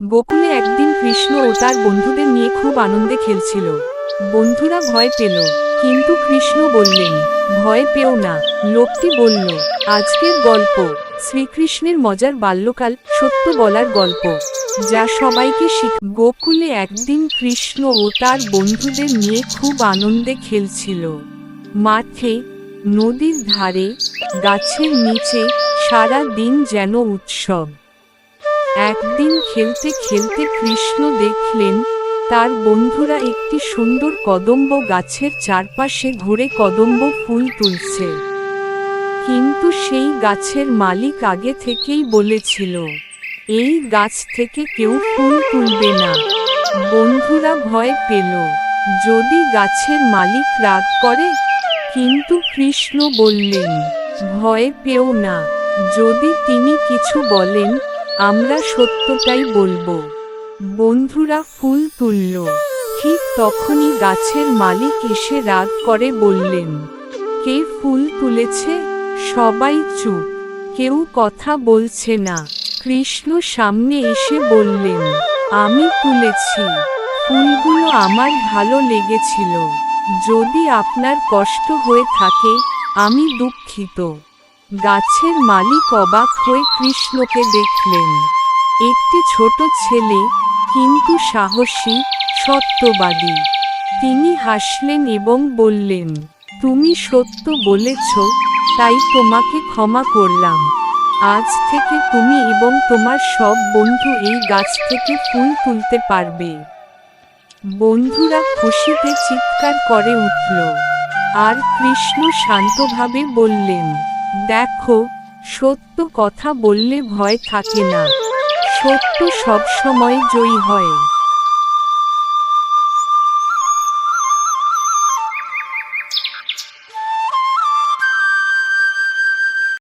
গোকুলে একদিন কৃষ্ণ ও তার বন্ধুদের নিয়ে খুব আনন্দে খেলছিল। বন্ধুরা ভয় পেল, কিন্তু কৃষ্ণ বললেন, ভয় পেও না। লোকটি বলল, আজকের গল্প, শ্রীকৃষ্ণের মজার বাল্যকাল, সত্য বলার গল্প, যা সবাইকে শিখ গোকুলে একদিন কৃষ্ণ ও তার বন্ধুদের নিয়ে খুব আনন্দে খেলছিল। মাঠে, নদীর ধারে, গাছের নিচে, সারা দিন যেন উৎসব। একদিন খেলতে খেলতে কৃষ্ণ দেখলেন, তার বন্ধুরা একটি সুন্দর কদম্ব গাছের চারপাশে ঘুরে কদম্ব ফুল তুলছে। কিন্তু সেই গাছের মালিক আগে থেকেই বলেছিল, এই গাছ থেকে কেউ ফুল তুলবে না। বন্ধুরা ভয় পেল, যদি গাছের মালিক রাগ করে? কিন্তু কৃষ্ণ বললেন, ভয় পেও না। যদি তিনি কিছু বলেন আমরা সত্যটাই বলব। বন্ধুরা ফুল তুলল। ঠিক তখনই গাছের মালিক এসে রাগ করে বললেন, কে ফুল তুলেছে? সবাই চুপ। কেউ কথা বলছে না। কৃষ্ণ সামনে এসে বললেন, আমি তুলেছি। ফুলগুলো আমার ভালো লেগেছিল। যদি আপনার কষ্ট হয়ে থাকে, আমি দুঃখিত। গাছের মালিক অবাক হয়ে কৃষ্ণকে দেখলেন। একটি ছোট ছেলে, কিন্তু সাহসী, সত্যবাদী। তিনি হাসলেন এবং বললেন, তুমি সত্য বলেছ, তাই তোমাকে ক্ষমা করলাম। আজ থেকে তুমি এবং তোমার সব বন্ধু এই গাছ থেকে ফুল তুলতে পারবে। বন্ধুরা খুশিতে চিৎকার করে উঠল। আর কৃষ্ণ শান্তভাবে বললেন দেখো সত্য কথা বললে ভয় থাকে না। সত্য সবসময় জয়ী হয়।